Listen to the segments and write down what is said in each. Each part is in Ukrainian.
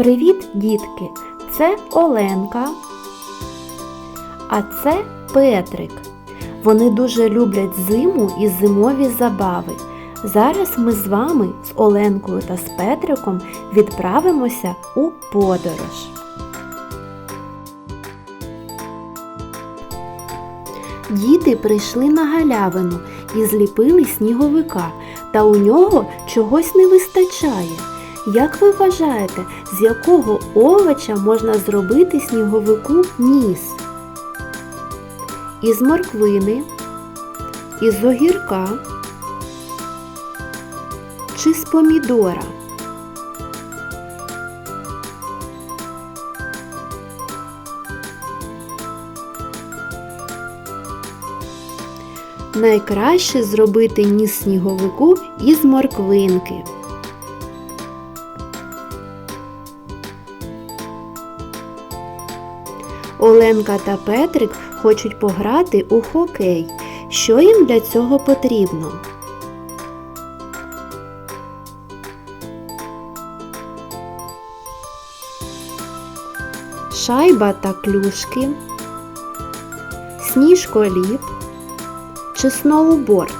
Привіт, дітки! Це Оленка, а це Петрик. Вони дуже люблять зиму і зимові забави. Зараз ми з вами з Оленкою та з Петриком відправимося у подорож. Діти прийшли на галявину і зліпили сніговика, та у нього чогось не вистачає. Як ви вважаєте, з якого овоча можна зробити сніговику ніс? Із морквини, із огірка чи з помідора? Найкраще зробити ніс сніговику із морквинки. Оленка та Петрик хочуть пограти у хокей. Що їм для цього потрібно? Шайба та клюшки, сніжколіп чи сноуборд.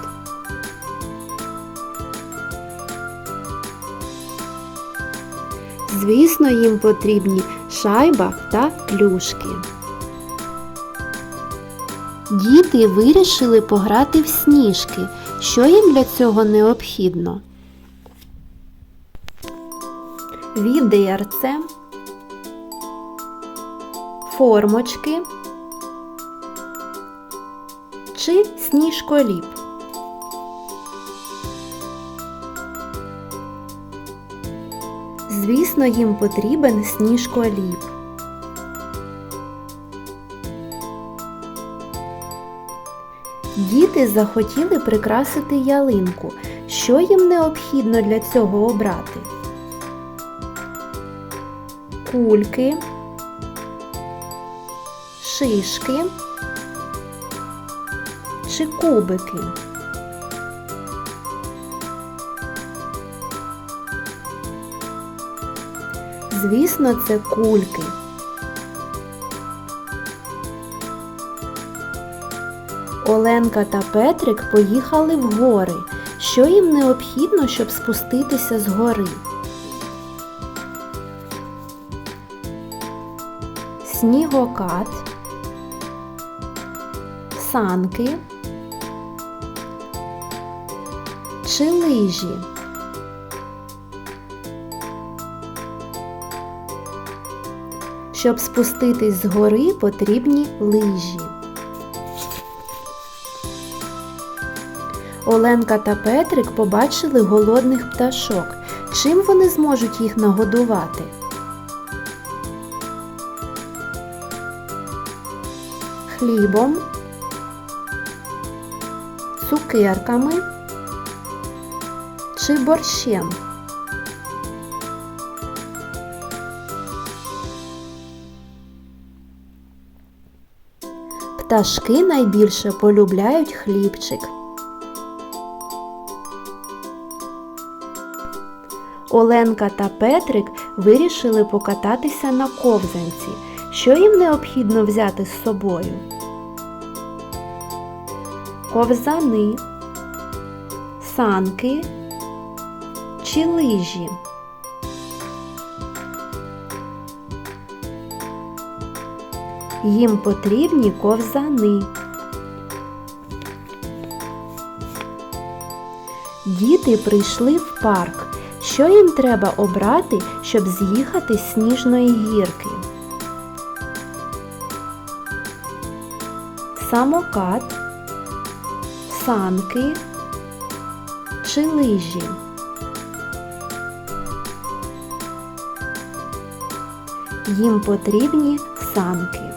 Звісно, їм потрібні шайба та клюшки. Діти вирішили пограти в сніжки. Що їм для цього необхідно? Відерце, формочки чи сніжколіп. Звісно, їм потрібен сніжколіп. Діти захотіли прикрасити ялинку. Що їм необхідно для цього обрати? Кульки, шишки чи кубики. Звісно, це кульки. Оленка та Петрик поїхали в гори. Що їм необхідно, щоб спуститися з гори? Снігокат, санки чи лижі. Щоб спуститись з гори, потрібні лижі. Оленка та Петрик побачили голодних пташок. Чим вони зможуть їх нагодувати? Хлібом, цукерками чи борщем. Пташки найбільше полюбляють хлібчик. Оленка та Петрик вирішили покататися на ковзанці. Що їм необхідно взяти з собою? Ковзани, санки чи лижі. Їм потрібні ковзани. Діти прийшли в парк. Що їм треба обрати, щоб з'їхати з сніжної гірки? Самокат, санки чи лижі? Їм потрібні санки.